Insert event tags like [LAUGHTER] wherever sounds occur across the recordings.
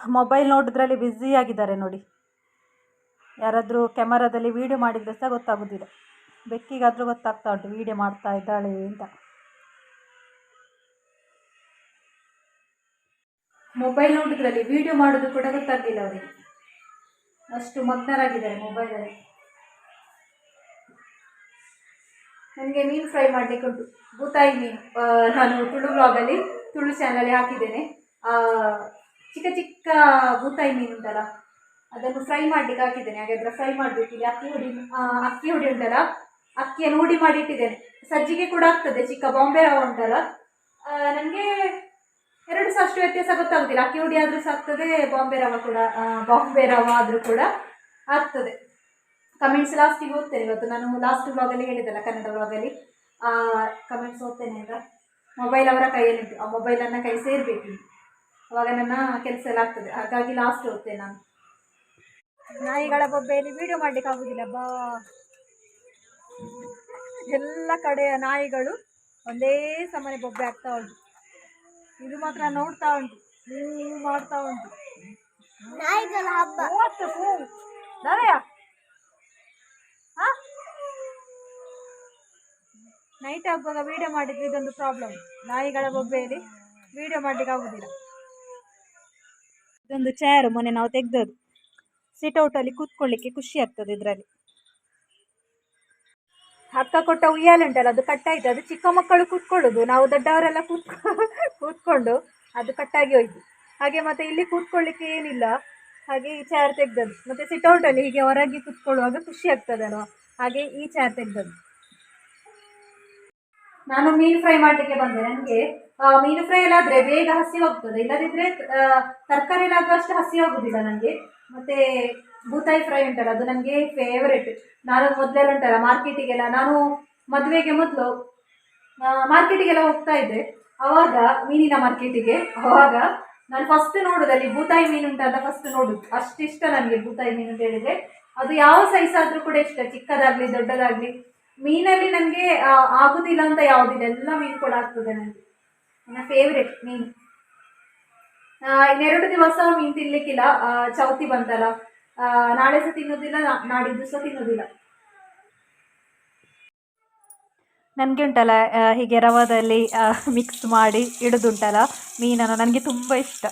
Mobile ನೋಡಿದ್ರಲ್ಲಿ busy ಆಗಿದ್ದಾರೆ ನೋಡಿ. ಯಾರಾದರೂ ಕ್ಯಾಮರಾದಲ್ಲಿ ವೀಡಿಯೋ ಮಾಡಿದರೆ ಸಹ ಗೊತ್ತಾಗೋದಿಲ್ಲ. ಬೆಕ್ಕಿಗಾದರೂ ಗೊತ್ತಾಗ್ತಾ ಉಂಟು ವೀಡಿಯೋ ಮಾಡ್ತಾ ಇದ್ದಾಳೆ ಅಂತ. ಮೊಬೈಲ್ ನೋಡಿದ್ರಲ್ಲಿ ವೀಡಿಯೋ ಮಾಡೋದು ಕೂಡ ಗೊತ್ತಾಗಿಲ್ಲ ಅವರಿಗೆ. ಅಷ್ಟು ಮಗ್ನರಾಗಿದ್ದಾರೆ ಮೊಬೈಲಲ್ಲಿ ನನಗೆ ಮೀನು ಫ್ರೈ ಮಾಡಲಿಕ್ಕೆ ಉಂಟು. ಬೂತಾಯಿ ನಾನು ತುಳು ಬ್ಲಾಗಲ್ಲಿ ತುಳು ಚಾನಲಲ್ಲಿ ಹಾಕಿದ್ದೇನೆ. ಚಿಕ್ಕ ಚಿಕ್ಕ ಬೂತಾಯಿ ಮೀನು ಉಂಟಲ್ಲ, ಅದನ್ನು ಫ್ರೈ ಮಾಡಲಿಕ್ಕೆ ಹಾಕಿದ್ದೇನೆ. ಹಾಗಾದ್ರೆ ಫ್ರೈ ಮಾಡಬೇಕು ಇಲ್ಲಿ ಅಕ್ಕಿ ಹುಡಿ ಅಕ್ಕಿ ಹುಡಿ ಉಂಟಲ್ಲ, ಅಕ್ಕಿಯನ್ನು ಹುಡಿ ಮಾಡಿ ಇಟ್ಟಿದ್ದೇನೆ. ಸಜ್ಜಿಗೆ ಕೂಡ ಆಗ್ತದೆ, ಚಿಕ್ಕ ಬಾಂಬೆ ರವ ಉಂಟಲ್ಲ. ನನಗೆ ಎರಡು ಸಹ ಅಷ್ಟು ವ್ಯತ್ಯಾಸ ಗೊತ್ತಾಗೋದಿಲ್ಲ. ಅಕ್ಕಿ ಹುಡಿ ಆದರೂ ಸಹ ಆಗ್ತದೆ, ಬಾಂಬೆ ರವ ಕೂಡ ಬಾಂಬೆ ರವ ಆದರೂ ಕೂಡ ಆಗ್ತದೆ. ಕಮೆಂಟ್ಸ್ ಲಾಸ್ಟಿಗೆ ಓದ್ತೇನೆ ಇವತ್ತು. ನಾನು ಲಾಸ್ಟ್ ಬ್ಲಾಗಲ್ಲಿ ಹೇಳಿದ್ದಲ್ಲ, ಕನ್ನಡ ಬ್ಲಾಗಲ್ಲಿ ಕಮೆಂಟ್ಸ್ ಓದ್ತೇನೆ ಅಂತ ಮೊಬೈಲ್ ಅವರ ಕೈಯಲ್ಲಿ ಆ ಮೊಬೈಲನ್ನು ಕೈ ಸೇರಬೇಕು ಅವಾಗ ನನ್ನ ಕೆಲಸ ಎಲ್ಲ ಆಗ್ತದೆ. ಹಾಗಾಗಿ ಲಾಸ್ಟ್ ಹೋಗ್ತೇನೆ ನಾನು. ನಾಯಿಗಳ ಬೊಬ್ಬೆಯಲ್ಲಿ ವಿಡಿಯೋ ಮಾಡ್ಲಿಕ್ಕೆ ಆಗುದಿಲ್ಲ ಬಾ. ಎಲ್ಲ ಕಡೆಯ ನಾಯಿಗಳು ಒಂದೇ ಸಮನೆ ಬೊಬ್ಬೆ ಆಗ್ತಾ ಉಂಟು. ಇದು ಮಾತ್ರ ನೋಡ್ತಾ ಉಂಟು. ನೀವು ಮಾಡ್ತಾ ಉಂಟು. ನಾಯಿಗಳ ಹಬ್ಬ. ನೈಟ್ ಆಗುವಾಗ ವಿಡಿಯೋ ಮಾಡಿದ್ರೆ ಇದೊಂದು ಪ್ರಾಬ್ಲಮ್ ನಾಯಿಗಳ ಬೊಬ್ಬೆಯಲ್ಲಿ ವಿಡಿಯೋ ಮಾಡ್ಲಿಕ್ಕೆ ಆಗುದಿಲ್ಲ. ಇದೊಂದು ಚೇರ್ ಮೊನ್ನೆ ನಾವು ತೆಗ್ದದ್ದು. ಸಿಟೌಟಲ್ಲಿ ಕೂತ್ಕೊಳ್ಳಿಕ್ಕೆ ಖುಷಿ ಆಗ್ತದೆ ಇದರಲ್ಲಿ. ಅಕ್ಕ ಕೊಟ್ಟ ಉಯ್ಯಾಲೆ ಉಂಟಲ್ಲ, ಅದು ಕಟ್ಟಾಯ್ತು. ಅದು ಚಿಕ್ಕ ಮಕ್ಕಳು ಕೂತ್ಕೊಳ್ಳೋದು. ನಾವು ದೊಡ್ಡವರೆಲ್ಲ ಕೂತ್ಕೊ, ಕೂತ್ಕೊಂಡು ಅದು ಕಟ್ಟಾಗಿ ಹೋಯ್ತು. ಹಾಗೆ ಮತ್ತೆ ಇಲ್ಲಿ ಕೂತ್ಕೊಳ್ಳಿಕ್ಕೆ ಏನಿಲ್ಲ. ಹಾಗೆ ಈ ಚೇರ್ ತೆಗ್ದದ್ದು. ಮತ್ತೆ ಸಿಟೌಟಲ್ಲಿ ಹೀಗೆ ಹೊರಗೆ ಕೂತ್ಕೊಳ್ಳುವಾಗ ಖುಷಿ ಆಗ್ತದಲ್ವ? ಹಾಗೆ ಈ ಚೇರ್ ತೆಗ್ದದ್ದು. ನಾನು ಮೀನು ಫ್ರೈ ಮಾಡಲಿಕ್ಕೆ ಬಂದೆ. ನನಗೆ ಮೀನು ಫ್ರೈ ಎಲ್ಲ ಆದರೆ ಬೇಗ ಹಸಿ ಹೋಗ್ತದೆ. ಇಲ್ಲದಿದ್ದರೆ ತರಕಾರಿ ಎಲ್ಲ ಅಷ್ಟು ಹಸಿ ನನಗೆ ಮತ್ತು ಬೂತಾಯಿ ಫ್ರೈ ಉಂಟಲ್ಲ, ಅದು ನನಗೆ ಫೇವರೇಟ್ ನಾನು ಮೊದಲೆಲ್ಲ ಉಂಟಲ್ಲ ಮಾರ್ಕೆಟಿಗೆಲ್ಲ, ನಾನು ಮದುವೆಗೆ ಮೊದಲು ಮಾರ್ಕೆಟಿಗೆಲ್ಲ ಹೋಗ್ತಾ ಇದ್ದೆ. ಆವಾಗ ಮೀನಿನ ಮಾರ್ಕೆಟಿಗೆ ಆವಾಗ ನಾನು ಫಸ್ಟ್ ನೋಡೋದಲ್ಲಿ ಬೂತಾಯಿ ಮೀನು ಉಂಟಂತ ಫಸ್ಟ್ ನೋಡೋದು. ಅಷ್ಟಿಷ್ಟ ನನಗೆ ಬೂತಾಯಿ ಮೀನು ಅಂತ ಹೇಳಿದರೆ. ಅದು ಯಾವ ಸೈಜ್ ಆದರೂ ಕೂಡ ಇಷ್ಟ, ಚಿಕ್ಕದಾಗಲಿ, ದೊಡ್ಡದಾಗಲಿ. ಮೀನಲ್ಲಿ ನನಗೆ ಆಗುದಿಲ್ಲ ಅಂತ ಯಾವುದಿಲ್ಲ, ಎಲ್ಲ ಮೀನು ಕೂಡ ಆಗ್ತದೆ ನನಗೆ ನನ್ನ ಫೇವ್ರೆಟ್ ಮೀನು. ಇನ್ನೆರಡು ದಿವಸ ಮೀನು ತಿನ್ಲಿಕ್ಕಿಲ್ಲ ಚೌತಿ ಬಂತಲ್ಲ. ನಾಳೆ ಸಹ ತಿನ್ನೋದಿಲ್ಲ ನಾಡಿದ್ದು ಸಹ ತಿನ್ನೋದಿಲ್ಲ. ನನಗೆ ಉಂಟಲ್ಲ ಹೀಗೆ ರವದಲ್ಲಿ ಮಿಕ್ಸ್ ಮಾಡಿ ಇಡುದುಂಟಲ್ಲ ಮೀನನ್ನು ನನಗೆ ತುಂಬ ಇಷ್ಟ.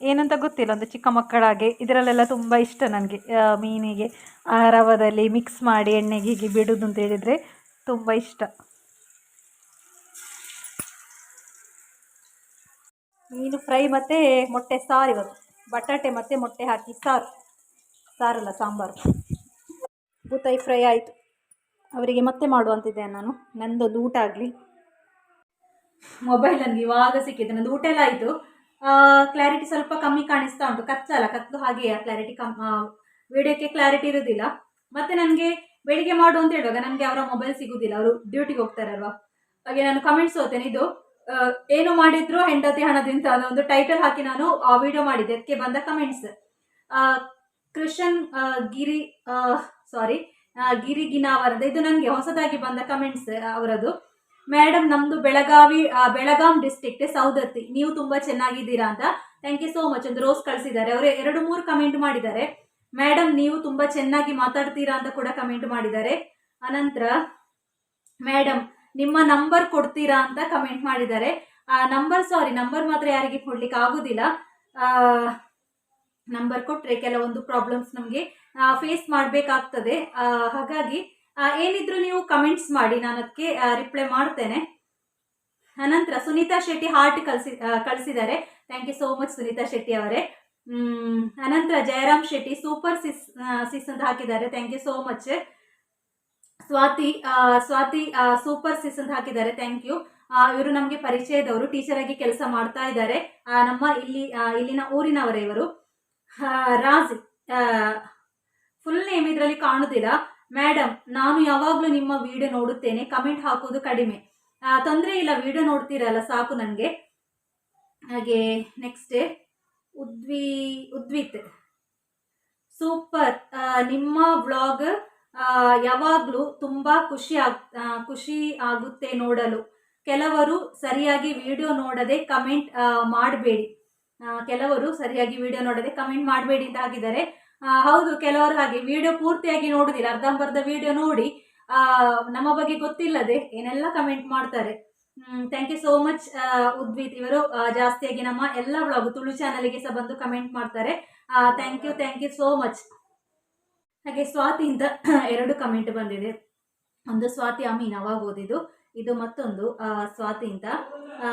ಏನಂತ ಗೊತ್ತಿಲ್ಲ, ಒಂದು ಚಿಕ್ಕ ಮಕ್ಕಳಾಗೆ. ಇದರಲ್ಲೆಲ್ಲ ತುಂಬ ಇಷ್ಟ ನನಗೆ. ಮೀನಿಗೆ, ಆ ರವದಲ್ಲಿ ಮಿಕ್ಸ್ ಮಾಡಿ ಎಣ್ಣೆಗೆ ಹೀಗೆ ಬಿಡೋದು ಅಂತ ಹೇಳಿದರೆ ತುಂಬ ಇಷ್ಟ. ಮೀನು ಫ್ರೈ ಮತ್ತು ಮೊಟ್ಟೆ ಸಾರು ಇವತ್ತು. ಬಟಾಟೆ ಮತ್ತು ಮೊಟ್ಟೆ ಹಾಕಿ ಸಾರು. ಸಾರಲ್ಲ, ಸಾಂಬಾರು. ಬೂತಾಯಿ ಫ್ರೈ ಆಯಿತು. ಅವರಿಗೆ ಮತ್ತೆ ಮಾಡುವಂತಿದ್ದೆ ನಾನು. ನಂದೊಂದು ಊಟ ಆಗಲಿ. ಮೊಬೈಲ್ ನನಗೆ ಇವಾಗ ಸಿಕ್ಕಿದೆ ನಂದು ಊಟ ಎಲ್ಲ ಆಯಿತು. ಕ್ಲಾರಿಟಿ ಸ್ವಲ್ಪ ಕಮ್ಮಿ ಕಾಣಿಸ್ತಾ ಉಂಟು. ಕಚ್ಚಲ್ಲ ಕತ್ತು ಹಾಗೆಯೇ ಕ್ಲಾರಿಟಿ ಕಮ್ ವಿಡಿಯೋಕ್ಕೆ ಕ್ಲಾರಿಟಿ ಇರೋದಿಲ್ಲ. ಮತ್ತೆ ನನಗೆ ಬೆಳಿಗ್ಗೆ ಮಾಡು ಅಂತ ಹೇಳುವಾಗ ನನಗೆ ಅವರ ಮೊಬೈಲ್ ಸಿಗೋದಿಲ್ಲ. ಅವರು ಡ್ಯೂಟಿಗೆ ಹೋಗ್ತಾರಲ್ವಾ ಹಾಗೆ ನಾನು ಕಮೆಂಟ್ಸ್ ಓದ್ತೇನೆ ಇದು ಏನು ಮಾಡಿದ್ರು ಹೆಂಡತಿ ಹಣದಿಂದ ಒಂದು ಟೈಟಲ್ ಹಾಕಿ ನಾನು ಆ ವಿಡಿಯೋ ಮಾಡಿದ್ದೆ. ಅದಕ್ಕೆ ಬಂದ ಕಮೆಂಟ್ಸ್ ಕೃಷನ್ ಆ, ಗಿರಿ ಸಾರಿ ಗಿರಿ ಗಿನಾವರದ ಇದು ನನಗೆ ಹೊಸದಾಗಿ ಬಂದ ಕಮೆಂಟ್ಸ್ ಅವರದು. ಮೇಡಮ್ ನಮ್ದು ಬೆಳಗಾವಿ ಬೆಳಗಾಂ ಡಿಸ್ಟ್ರಿಕ್ಟ್ ಸೌದತ್ತಿ ನೀವು ತುಂಬಾ ಚೆನ್ನಾಗಿದ್ದೀರಾ ಅಂತ. ಥ್ಯಾಂಕ್ ಯು ಸೋ ಮಚ್ ಒಂದು ರೋಸ್ ಕಳಿಸಿದ್ದಾರೆ. ಅವರು ಎರಡು ಮೂರು ಕಮೆಂಟ್ ಮಾಡಿದ್ದಾರೆ. ಮೇಡಮ್ ನೀವು ತುಂಬಾ ಚೆನ್ನಾಗಿ ಮಾತಾಡ್ತೀರಾ ಅಂತ ಕೂಡ ಕಮೆಂಟ್ ಮಾಡಿದ್ದಾರೆ. ಅನಂತರ ಮೇಡಮ್ ನಿಮ್ಮ ನಂಬರ್ ಕೊಡ್ತೀರಾ ಅಂತ ಕಮೆಂಟ್ ಮಾಡಿದ್ದಾರೆ. ಆ ನಂಬರ್ ಸಾರಿ ನಂಬರ್ ಮಾತ್ರ ಯಾರಿಗೆ ಕೊಡ್ಲಿಕ್ಕೆ ಆಗೋದಿಲ್ಲ. ನಂಬರ್ ಕೊಟ್ಟರೆ ಕೆಲವೊಂದು ಪ್ರಾಬ್ಲಮ್ಸ್ ನಮಗೆ ಫೇಸ್ ಮಾಡಬೇಕಾಗ್ತದೆ. ಹಾಗಾಗಿ ಏನಿದ್ರು ನೀವು ಕಮೆಂಟ್ಸ್ ಮಾಡಿ, ನಾನು ಅದಕ್ಕೆ ರಿಪ್ಲೈ ಮಾಡ್ತೇನೆ. ಅನಂತರ ಸುನೀತಾ ಶೆಟ್ಟಿ ಹಾರ್ಟ್ ಕಳಿಸಿ ಕಳಿಸಿದ್ದಾರೆ. Thank you so much Sunita Shetty ಅವರೇ. ಅನಂತರ Jayaram Shetty super sis sis ಅಂತ ಹಾಕಿದ್ದಾರೆ. Thank you so much Swati Swati super sis ಅಂತ ಹಾಕಿದ್ದಾರೆ. ಥ್ಯಾಂಕ್ ಯು ಇವರು ನಮಗೆ ಪರಿಚಯದವರು ಟೀಚರ್ ಆಗಿ ಕೆಲಸ ಮಾಡ್ತಾ ಇದ್ದಾರೆ. ನಮ್ಮ ಇಲ್ಲಿ ಇಲ್ಲಿನ ಊರಿನವರೇ ಇವರು. ರಾಜ್ ಫುಲ್ ನೇಮ್ ಇದರಲ್ಲಿ ಕಾಣುದಿಲ್ಲ. ಮೇಡಮ್ ನಾನು ಯಾವಾಗಲೂ ನಿಮ್ಮ ವಿಡಿಯೋ ನೋಡುತ್ತೇನೆ. ಕಮೆಂಟ್ ಹಾಕೋದು ಕಡಿಮೆ. ತೊಂದರೆ ಇಲ್ಲ ವಿಡಿಯೋ ನೋಡ್ತೀರಲ್ಲ ಸಾಕು ನನಗೆ. ಹಾಗೆ ನೆಕ್ಸ್ಟ್ ಉದ್ವಿ ಉದ್ವಿತ್. ಸೂಪರ್ ನಿಮ್ಮ ವ್ಲಾಗ್ ಯಾವಾಗಲೂ ತುಂಬ ಖುಷಿ ಆಗ್ ಖುಷಿ ಆಗುತ್ತೆ ನೋಡಲು. ಕೆಲವರು ಸರಿಯಾಗಿ ವಿಡಿಯೋ ನೋಡದೆ ಕಮೆಂಟ್ ಮಾಡಬೇಡಿ. ಕೆಲವರು ಸರಿಯಾಗಿ ವಿಡಿಯೋ ನೋಡದೆ ಕಮೆಂಟ್ ಮಾಡಬೇಡಿ ಅಂತ ಹಾಕಿದ್ದಾರೆ ಆ, ಹೌದು ಕೆಲವರು ಹಾಗೆ ವಿಡಿಯೋ ಪೂರ್ತಿಯಾಗಿ ನೋಡುದಿಲ್ಲ. ಅರ್ಧಂಬರ್ಧ ವಿಡಿಯೋ ನೋಡಿ ನಮ್ಮ ಬಗ್ಗೆ ಗೊತ್ತಿಲ್ಲದೆ ಏನೆಲ್ಲ ಕಮೆಂಟ್ ಮಾಡ್ತಾರೆ. Thank you so much Udvith ಇವರು. ಜಾಸ್ತಿಯಾಗಿ ನಮ್ಮ ಎಲ್ಲ ಬ್ಲಾಗ್ ತುಳು ಚಾನಲ್ಗೆ ಸಹ ಬಂದು ಕಮೆಂಟ್ ಮಾಡ್ತಾರೆ. Thank you thank you so much ಹಾಗೆ ಸ್ವಾತಿಯಿಂದ [CLEARS THROAT] ಎರಡು ಕಮೆಂಟ್ ಬಂದಿದೆ. ಒಂದು ಸ್ವಾತಿ ಅಮೀನ್ ಅವಾಗ ಓದಿದ್ದು. ಇದು ಮತ್ತೊಂದು ಆ, ಸ್ವಾತಿ ಅಂತ ಆ,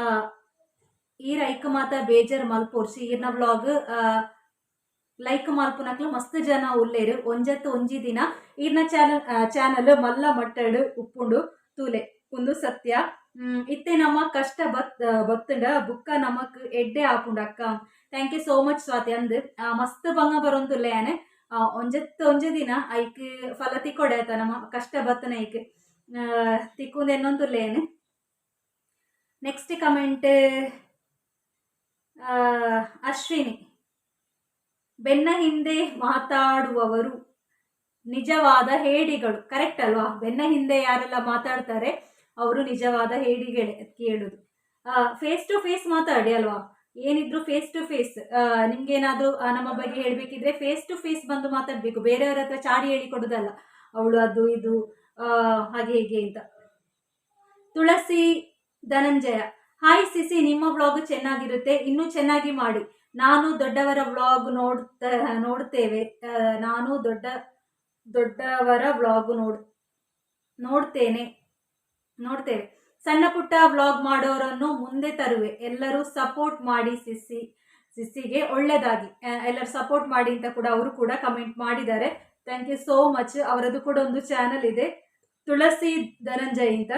ಈ ರೈಕ್ ಮಾತಾ ಬೇಜಾರ್ ಮಲ್ಪೋರ್ಸಿ ಈರ್ನ ವ್ಲಾಗ್ ಲೈಕ್ ಮಲ್ಪುನಕ್ಲು ಮಸ್ತ್ ಜನ ಉಲ್ಲೇರು. ಒಂಜತ್ತು ಒಂಜಿ ದಿನ ಈರ್ನ ಚಾನಲ್ ಚಾನಲ್ ಮಲ್ಲ ಮಟ್ಟಡು ಉಪ್ಪುಂಡು ತೂಲೆ. ಉಂದು ಸತ್ಯ. ಇತ್ತೆ ನಮ್ಮ ಕಷ್ಟ ಬತ್ ಬತ್ತುಂಡ. ಬುಕ್ಕ ನಮಕ್ ಎಡ್ಡೆ ಹಾಕೊಂಡು ಅಕ್ಕ. Thank you so much Swati ಅಂದ್. ಮಸ್ತ್ ಬಂಗ ಬರೊಂದುಲ್ಲೆ ಆನೆ. ಒಂಜತ್ತು ಒಂಜಿ ದಿನ ಐಕ್ ಫಲ ತಿಕ್ಕೊಡೆ ಆಯ್ತ ನಮ್ಮ ಕಷ್ಟ ಬತ್ತನ ಐಕ್. ತಿಕ್ಕೊಂದು ಎನ್ನೊಂದುಲ್ಲೆ ಏನೆ ನೆಕ್ಸ್ಟ್ ಕಮೆಂಟ್ ಅಶ್ವಿನಿ. ಬೆನ್ನ ಹಿಂದೆ ಮಾತಾಡುವವರು. ನಿಜವಾದ ಹೇಡಿಗಳು. ಕರೆಕ್ಟ್ ಅಲ್ವಾ? ಬೆನ್ನ ಹಿಂದೆ ಯಾರೆಲ್ಲ ಮಾತಾಡ್ತಾರೆ ಅವರು ನಿಜವಾದ ಹೇಡಿಗಳೇ ಕೇಳೋದು. ಫೇಸ್ ಟು ಫೇಸ್ ಮಾತಾಡಿ ಅಲ್ವಾ? ಏನಿದ್ರು ಫೇಸ್ ಟು ಫೇಸ್ ಆ, ನಮ್ಮ ಬಗ್ಗೆ ಹೇಳಬೇಕಿದ್ರೆ ಫೇಸ್ ಟು ಫೇಸ್ ಬಂದು ಮಾತಾಡ್ಬೇಕು. ಬೇರೆಯವ್ರ ಹತ್ರ ಚಾಡಿ ಹೇಳಿ ಕೊಡೋದಲ್ಲ. ಅವಳು ಅದು ಇದು ಹಾಗೆ ಹೀಗೆ ಅಂತ. ತುಳಸಿ ಧನಂಜಯ. ಹಾಯ್ ಸಿಸಿ ನಿಮ್ಮ ಬ್ಲಾಗ್ ಚೆನ್ನಾಗಿರುತ್ತೆ. ಇನ್ನೂ ಚೆನ್ನಾಗಿ ಮಾಡಿ. ನಾನು ದೊಡ್ಡವರ ವ್ಲಾಗ್ ನೋಡ್ತಾ, ನೋಡ್ತೇವೆ. ನಾನು ದೊಡ್ಡ, ದೊಡ್ಡವರ ವ್ಲಾಗ್ ನೋಡ್, ನೋಡ್ತೇನೆ, ನೋಡ್ತೇವೆ. ಸಣ್ಣ ಪುಟ್ಟ ವ್ಲಾಗ್ ಮಾಡೋರನ್ನು ಮುಂದೆ ತರುವೆ. ಎಲ್ಲರೂ ಸಪೋರ್ಟ್ ಮಾಡಿ ಸಿಸಿ ಸಿಸ್ಸಿಗೆ ಒಳ್ಳೆಯದಾಗಿ ಎಲ್ಲರೂ ಸಪೋರ್ಟ್ ಮಾಡಿ ಅಂತ ಕೂಡ ಅವರು ಕೂಡ ಕಮೆಂಟ್ ಮಾಡಿದ್ದಾರೆ. Thank you so much. ಅವರದ್ದು ಕೂಡ ಒಂದು ಚಾನಲ್ ಇದೆ. ತುಳಸಿ ಧನಂಜಯ್ ಅಂತ.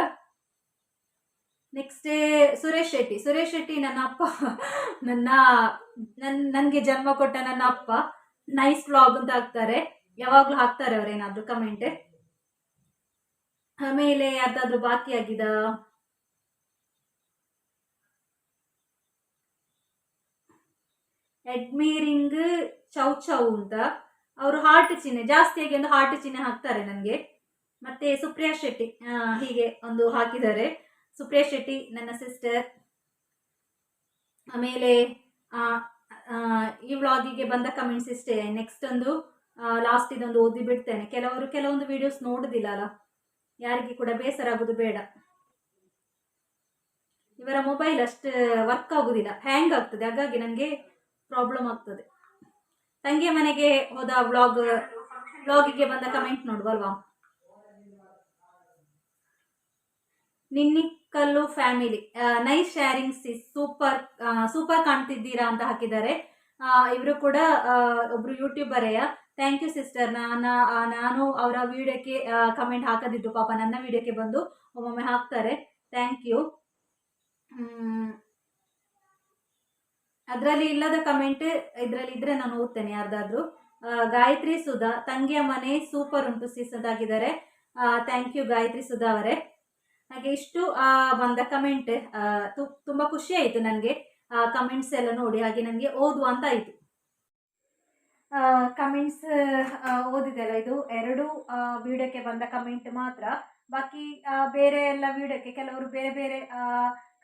ನೆಕ್ಸ್ಟ್ ಡೇ ಸುರೇಶ್ ಶೆಟ್ಟಿ ಸುರೇಶ್ ಶೆಟ್ಟಿ ನನ್ನ ಅಪ್ಪ. ನನ್ನ, ನನ್, ನನಗೆ ಜನ್ಮ ಕೊಟ್ಟ ನನ್ನ ಅಪ್ಪ. ನೈಸ್ ಬ್ಲಾಗ್ ಅಂತ ಹಾಕ್ತಾರೆ. ಯಾವಾಗಲೂ ಹಾಕ್ತಾರೆ ಅವರೇನಾದರೂ ಕಮೆಂಟ್ ಆಮೇಲೆ ಯಾರ್ದಾದ್ರೂ ಬಾಕಿ ಆಗಿದ? ಚೌ ಚೌ ಅಂತ. ಅವರು ಹಾರ್ಟ್ ಚಿಹ್ನೆ ಜಾಸ್ತಿಯಾಗಿ ಒಂದು ಹಾರ್ಟ್ ಚಿಹ್ನೆ ಹಾಕ್ತಾರೆ ನನಗೆ. ಮತ್ತೆ ಸುಪ್ರಿಯಾ ಶೆಟ್ಟಿ ಹೀಗೆ ಒಂದು ಹಾಕಿದ್ದಾರೆ. ಸುಪ್ರಿಯಾ ಶೆಟ್ಟಿ, ನನ್ನ ಸಿಸ್ಟರ್ ಆಮೇಲೆ ಈ ವ್ಲಾಗಿಗೆ ಬಂದ ಕಮೆಂಟ್ಸ್ ಇಷ್ಟೇ. ನೆಕ್ಸ್ಟ್ ಒಂದು ಲಾಸ್ಟ್ ಇದೊಂದು ಓದಿ ಬಿಡ್ತೇನೆ. ಕೆಲವರು ಕೆಲವೊಂದು ವಿಡಿಯೋಸ್ ನೋಡುದಿಲ್ಲ ಅಲ್ಲ? ಯಾರಿಗೆ ಕೂಡ ಬೇಸರ ಆಗೋದು ಬೇಡ. ಇವರ ಮೊಬೈಲ್ ಅಷ್ಟು ವರ್ಕ್ ಆಗುದಿಲ್ಲ. ಹ್ಯಾಂಗ್ ಆಗ್ತದೆ. ಹಾಗಾಗಿ ನನಗೆ ಪ್ರಾಬ್ಲಮ್ ಆಗ್ತದೆ. ತಂಗಿಯ ಮನೆಗೆ ಹೋದ ವ್ಲಾಗ್ ವ್ಲಾಗಿಗೆ ಬಂದ ಕಮೆಂಟ್ ನೋಡುವಲ್ವಾ ನಿನ್ನಿಕ್ಕಲ್ಲು ಫ್ಯಾಮಿಲಿ. ನೈಸ್ ಶೇರಿಂಗ್ ಸಿ ಸೂಪರ್ ಸೂಪರ್ ಕಾಣ್ತಿದ್ದೀರಾ ಅಂತ ಹಾಕಿದ್ದಾರೆ. ಇವರು ಕೂಡ ಒಬ್ರು ಯೂಟ್ಯೂಬರೆಯ ಥ್ಯಾಂಕ್ ಯು ಸಿಸ್ಟರ್ ನಾನು ನಾನು ಅವರ ವಿಡಿಯೋಕ್ಕೆ ಕಮೆಂಟ್ ಹಾಕದಿದ್ದು ಪಾಪ ನನ್ನ ವಿಡಿಯೋಕ್ಕೆ ಬಂದು ಒಮ್ಮೊಮ್ಮೆ ಹಾಕ್ತಾರೆ. ಥ್ಯಾಂಕ್ ಯು ಅದರಲ್ಲಿ ಇಲ್ಲದ ಕಮೆಂಟ್ ಇದರಲ್ಲಿ ಇದ್ರೆ ನಾನು ಓದ್ತೇನೆ ಯಾರ್ದಾದ್ರು. ಗಾಯತ್ರಿ ಸುಧಾ, ತಂಗಿಯ ಮನೆ ಸೂಪರ್ ಉಂಟು ಸಿಸ್ ಅಂತ ಹಾಕಿದ್ದಾರೆ ಥ್ಯಾಂಕ್ ಯು ಗಾಯತ್ರಿ ಸುಧಾ ಅವರೇ. ಹಾಗೆ ಇಷ್ಟು ಬಂದ ಕಮೆಂಟ್ ತುಂಬಾ ಖುಷಿ ಆಯಿತು ನನಗೆ. ಕಮೆಂಟ್ಸ್ ಎಲ್ಲ ನೋಡಿ, ಹಾಗೆ ನನಗೆ ಓದುವ ಅಂತ ಆಯಿತು. ಕಮೆಂಟ್ಸ್ ಓದಿದೆಲ್ಲ ಇದು ಎರಡು ವಿಡಿಯೋಕ್ಕೆ ಬಂದ ಕಮೆಂಟ್ ಮಾತ್ರ. ಬಾಕಿ ಬೇರೆ ಎಲ್ಲ ವಿಡಿಯೋಕ್ಕೆ ಕೆಲವರು ಬೇರೆ ಬೇರೆ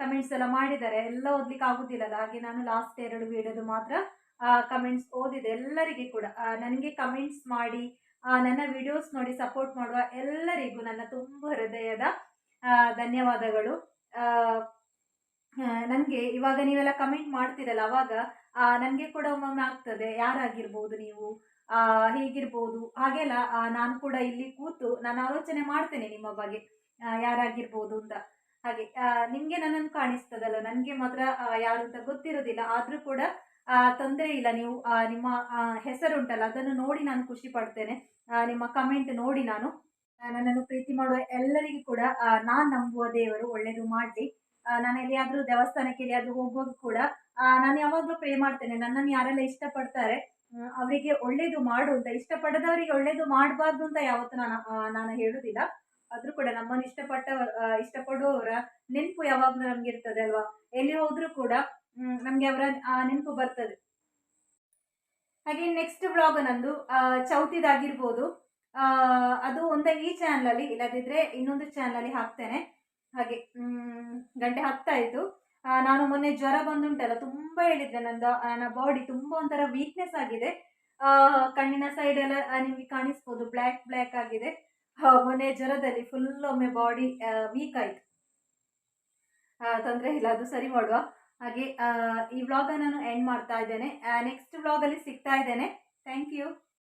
ಕಮೆಂಟ್ಸ್ ಎಲ್ಲ ಮಾಡಿದ್ದಾರೆ. ಎಲ್ಲ ಓದ್ಲಿಕ್ಕೆ ಆಗುದಿಲ್ಲಲ್ಲ, ಹಾಗೆ ನಾನು ಲಾಸ್ಟ್ ಎರಡು ವಿಡಿಯೋದು ಮಾತ್ರ ಕಮೆಂಟ್ಸ್ ಓದಿದೆ ಎಲ್ಲರಿಗೆ ಕೂಡ. ನನಗೆ ಕಮೆಂಟ್ಸ್ ಮಾಡಿ ನನ್ನ ವಿಡಿಯೋಸ್ ನೋಡಿ ಸಪೋರ್ಟ್ ಮಾಡುವ ಎಲ್ಲರಿಗೂ ನನ್ನ ತುಂಬ ಹೃದಯದ ಧನ್ಯವಾದಗಳು. ನನಗೆ ಇವಾಗ ನೀವೆಲ್ಲ ಕಮೆಂಟ್ ಮಾಡ್ತಿರಲ್ಲ, ಅವಾಗ ನನಗೆ ಕೂಡ ಒಮ್ಮೊಮ್ಮೆ ಆಗ್ತದೆ. ಯಾರಾಗಿರ್ಬೋದು ನೀವು? ಹೇಗಿರ್ಬೋದು? ಹಾಗೆಲ್ಲ ನಾನು ಕೂಡ ಇಲ್ಲಿ ಕೂತು ನಾನು ಆಲೋಚನೆ ಮಾಡ್ತೇನೆ ನಿಮ್ಮ ಬಗ್ಗೆ. ಯಾರಾಗಿರ್ಬೋದು ಅಂತ. ಹಾಗೆ ನಿಮಗೆ ನನ್ನನ್ನು ಕಾಣಿಸ್ತದಲ್ಲ, ನನಗೆ ಮಾತ್ರ ಯಾರು ಅಂತ ಗೊತ್ತಿರೋದಿಲ್ಲ. ಆದರೂ ಕೂಡ ತೊಂದರೆ ಇಲ್ಲ ನೀವು ನಿಮ್ಮ ಹೆಸರುಂಟಲ್ಲ, ಅದನ್ನು ನೋಡಿ ನಾನು ಖುಷಿ ಪಡ್ತೇನೆ. ನಿಮ್ಮ ಕಮೆಂಟ್ ನೋಡಿ ನಾನು. ನನ್ನನ್ನು ಪ್ರೀತಿ ಮಾಡುವ ಎಲ್ಲರಿಗೂ ಕೂಡ ನಾನು ನಂಬುವ ದೇವರು ಒಳ್ಳೇದು ಮಾಡಲಿ. ನಾನು ಎಲ್ಲಿಯಾದ್ರೂ ದೇವಸ್ಥಾನಕ್ಕೆ ಎಲ್ಲಿಯಾದರೂ ಹೋಗುವಾಗ ಕೂಡ ನಾನು ಯಾವಾಗಲೂ ಪ್ರೇ ಮಾಡ್ತೇನೆ. ನನ್ನನ್ನು ಯಾರೆಲ್ಲ ಇಷ್ಟಪಡ್ತಾರೆ ಅವರಿಗೆ ಒಳ್ಳೇದು ಮಾಡು ಅಂತ ಇಷ್ಟಪಡದವರಿಗೆ ಒಳ್ಳೇದು ಮಾಡಬಾರ್ದು ಅಂತ ಯಾವತ್ತೂ ನಾನು ನಾನು ಹೇಳುದಿಲ್ಲ. ಆದ್ರೂ ಕೂಡ ನಮ್ಮನ್ನು ಇಷ್ಟಪಟ್ಟವ ಆ, ಇಷ್ಟಪಡುವವರ ನೆನಪು ಯಾವಾಗಲೂ ನಮ್ಗೆ ಇರ್ತದೆ ಅಲ್ವಾ? ಎಲ್ಲಿ ಹೋದರೂ ಕೂಡ ನಮಗೆ ಅವರ ನೆನಪು ಬರ್ತದೆ. ಹಾಗೆ ನೆಕ್ಸ್ಟ್ ಬ್ಲಾಗ್ ನಂದು ಚೌತಿದಾಗಿರ್ಬೋದು. ಅದು ಒಂದೇ ಈ ಚಾನಲಲ್ಲಿ ಇಲ್ಲದಿದ್ದರೆ ಇನ್ನೊಂದು ಚಾನಲಲ್ಲಿ ಹಾಕ್ತೇನೆ. ಹಾಗೆ ಗಂಟೆ ಹತ್ತಾಯಿತು ಇತ್ತು ನಾನು ಮೊನ್ನೆ ಜ್ವರ ಬಂದುಂಟಲ್ಲ, ತುಂಬ ಹೇಳಿದ್ದೆ ನಂದು ನನ್ನ ಬಾಡಿ ತುಂಬ ಒಂಥರ ವೀಕ್ನೆಸ್ ಆಗಿದೆ. ಕಣ್ಣಿನ ಸೈಡ್ ಎಲ್ಲ ನಿಮಗೆ ಕಾಣಿಸ್ಬೋದು ಬ್ಲ್ಯಾಕ್ ಬ್ಲ್ಯಾಕ್ ಆಗಿದೆ. ಮೊನ್ನೆ ಜ್ವರದಲ್ಲಿ ಫುಲ್ ಒಮ್ಮೆ ಬಾಡಿ ವೀಕ್ ಆಯಿತು. ತೊಂದರೆ ಇಲ್ಲ, ಅದು ಸರಿ ಮಾಡುವ. ಹಾಗೆ ಈ ವ್ಲಾಗನ್ನು ನಾನು ಎಂಡ್ ಮಾಡ್ತಾ ಇದ್ದೇನೆ. ನೆಕ್ಸ್ಟ್ ವ್ಲಾಗಲ್ಲಿ ಸಿಗ್ತಾ ಇದ್ದೇನೆ. Thank you